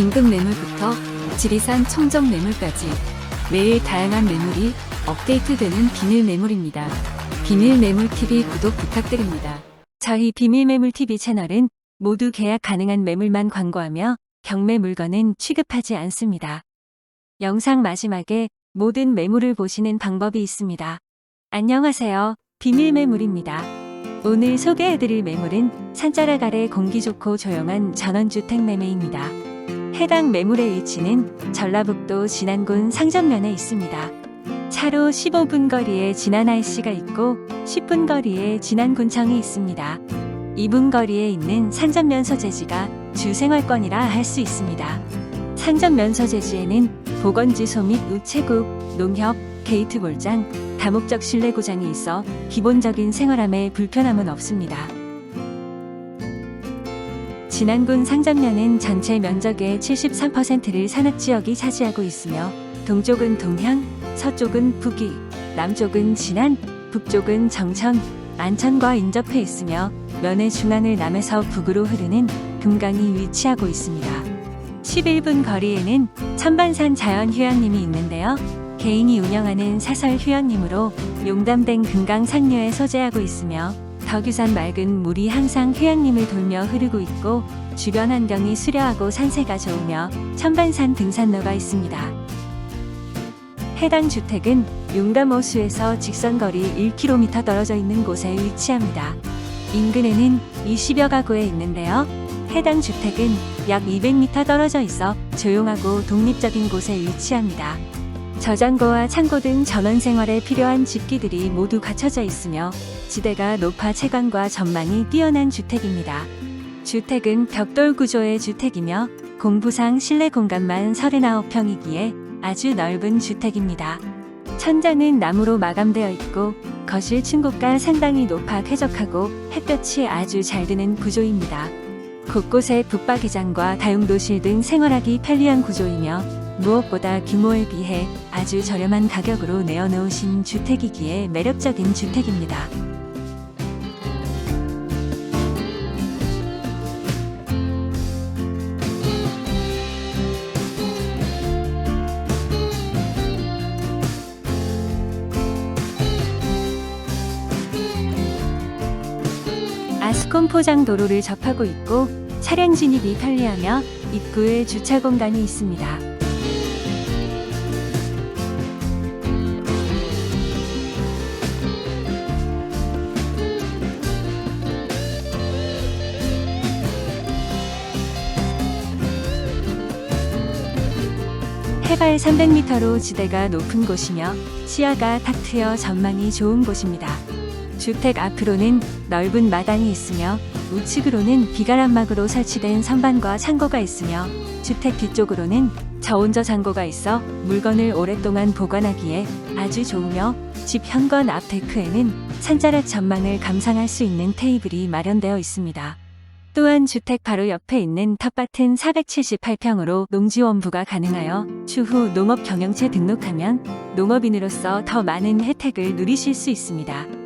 긴급 매물부터 지리산 청정 매물까지 매일 다양한 매물이 업데이트되는 비밀 매물입니다. 비밀 매물 TV 구독 부탁드립니다. 저희 비밀매물TV 채널은 모두 계약 가능한 매물만 광고하며 경매 물건은 취급하지 않습니다. 영상 마지막에 모든 매물을 보시는 방법이 있습니다. 안녕하세요. 비밀 매물입니다. 오늘 소개해드릴 매물은 산자락 아래 공기 좋고 조용한 전원주택 매매입니다. 해당 매물의 위치는 전라북도 진안군 상전면에 있습니다. 차로 15분 거리에 진안 IC가 있고 10분 거리에 진안군청이 있습니다. 2분 거리에 있는 상전면 소재지가 주생활권이라 할 수 있습니다. 상전면 소재지에는 보건지소 및 우체국, 농협, 게이트 볼장, 다목적 실내 고장이 있어 기본적인 생활함에 불편함은 없습니다. 진안군 상전면은 전체 면적의 73%를 산악지역이 차지하고 있으며 동쪽은 동현, 서쪽은 북위, 남쪽은 진안, 북쪽은 정천, 안천과 인접해 있으며 면의 중앙을 남에서 북으로 흐르는 금강이 위치하고 있습니다. 11분 거리에는 천반산 자연휴양림이 있는데요. 개인이 운영하는 사설 휴양림으로 용담된 금강 상류에 소재하고 있으며 덕유산 맑은 물이 항상 휴양림을 돌며 흐르고 있고 주변 환경이 수려하고 산세가 좋으며 천반산 등산로가 있습니다. 해당 주택은 용담호수에서 직선거리 1km 떨어져 있는 곳에 위치합니다. 인근에는 20여 가구에 있는데요. 해당 주택은 약 200m 떨어져 있어 조용하고 독립적인 곳에 위치합니다. 저장고와 창고 등 전원 생활에 필요한 집기들이 모두 갖춰져 있으며 지대가 높아 채광과 전망이 뛰어난 주택입니다. 주택은 벽돌 구조의 주택이며 공부상 실내 공간만 39평이기에 아주 넓은 주택입니다. 천장은 나무로 마감되어 있고 거실 층고가 상당히 높아 쾌적하고 햇볕이 아주 잘 드는 구조입니다. 곳곳에 붙박이장과 다용도실 등 생활하기 편리한 구조이며 무엇보다 규모에 비해 아주 저렴한 가격으로 내어놓으신 주택이기에 매력적인 주택입니다. 아스콘 포장 도로를 접하고 있고 차량 진입이 편리하며 입구에 주차 공간이 있습니다. 해발 300m로 지대가 높은 곳이며 시야가 탁 트여 전망이 좋은 곳입니다. 주택 앞으로는 넓은 마당이 있으며 우측으로는 비가람막으로 설치된 선반과 창고가 있으며 주택 뒤쪽으로는 저온저 장고가 있어 물건을 오랫동안 보관하기에 아주 좋으며 집 현관 앞 데크에는 산자락 전망을 감상할 수 있는 테이블이 마련되어 있습니다. 또한 주택 바로 옆에 있는 텃밭은 478평으로 농지원부가 가능하여 추후 농업 경영체 등록하면 농업인으로서 더 많은 혜택을 누리실 수 있습니다.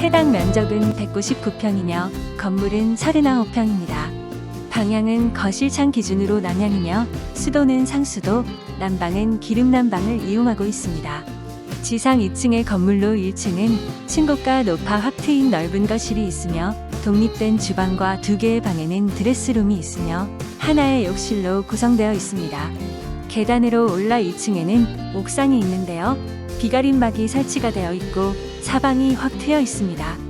해당 면적은 199평이며 건물은 39평입니다. 방향은 거실창 기준으로 남향이며 수도는 상수도, 난방은 기름 난방을 이용하고 있습니다. 지상 2층의 건물로 1층은 층고가 높아 확 트인 넓은 거실이 있으며 독립된 주방과 두 개의 방에는 드레스룸이 있으며 하나의 욕실로 구성되어 있습니다. 계단으로 올라 2층에는 옥상이 있는데요. 비가림막이 설치가 되어 있고 사방이 확 트여 있습니다.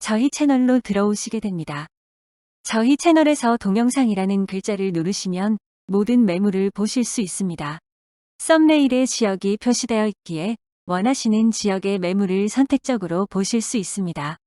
저희 채널로 들어오시게 됩니다. 저희 채널에서 동영상이라는 글자를 누르시면 모든 매물을 보실 수 있습니다. 썸네일에 지역이 표시되어 있기에 원하시는 지역의 매물을 선택적으로 보실 수 있습니다.